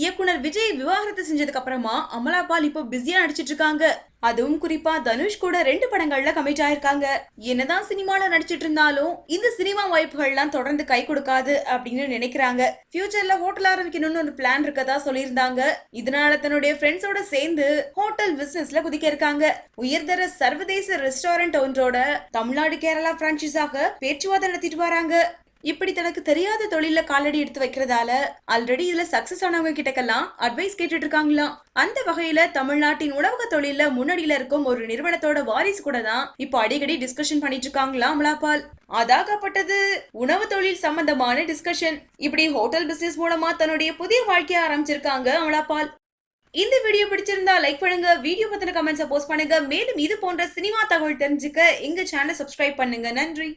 இயக்குனர் விஜய் விவாகரத்து செஞ்சதுக்கு அப்புறமா அமலா பால் இப்போ பிஸியா நடிச்சிட்டு இருக்காங்க அதுவும் குறிப்பா தனுஷ் கூட ரெண்டு படங்கள்ல கமிட் ஆயிருக்காங்க. என்னதான் சினிமால நடிச்சிட்டு இருந்தாலும் இந்த சினிமா வாய்ப்புகள்லாம் தொடர்ந்து கை கொடுக்காது அப்படின்னு நினைக்கிறாங்க. ஃபியூச்சர்ல ஹோட்டல் ஆரம்பிக்கணும்னு ஒரு பிளான் இருக்கதா சொல்லியிருந்தாங்க. இதனால தன்னுடைய ஃப்ரெண்ட்ஸோட சேர்ந்து ஹோட்டல் பிசினஸ்ல குதிக்க இருக்காங்க. உயர்தர சர்வதேச ரெஸ்டாரண்ட் ஒன்றோட தமிழ்நாடு கேரளா பிரான்ச்சைஸாக பேச்சுவார்த்தை நடத்திட்டு வராங்க. இப்படி தனக்கு தெரியாத தொழில காலடி எடுத்து வைக்கிறதால ஆல்ரெடி இதுல சக்சஸ் ஆனவங்க கிட்டக்கெல்லாம் அட்வைஸ் கேட்டுட்டு இருக்காங்களாம் அந்த வகையில தமிழ்நாட்டின் உணவக தொழில முன்னாடியில இருக்கும் ஒரு நிறுவனத்தோட வாரிசு கூட தான் இப்போ அடிக்கடி டிஸ்கஷன் பண்ணிட்டு இருக்காங்களாம் அமலாபால்? அதாகப்பட்டது உணவு தொழில் சம்பந்தமான டிஸ்கஷன் இப்படி ஹோட்டல் பிசினஸ் மூலமா தன்னுடைய புதிய வாழ்க்கைய ஆரம்பிச்சிருக்காங்க அமலாபால். இந்த வீடியோ பிடிச்சிருந்தா லைக் பண்ணுங்க வீடியோ பத்தின கமெண்ட்ஸை போஸ்ட் பண்ணுங்க. மேலும் இது போன்ற சினிமா தகவல் தெரிஞ்சுக்க எங்க சேனலை சப்ஸ்கிரைப் பண்ணுங்க. நன்றி.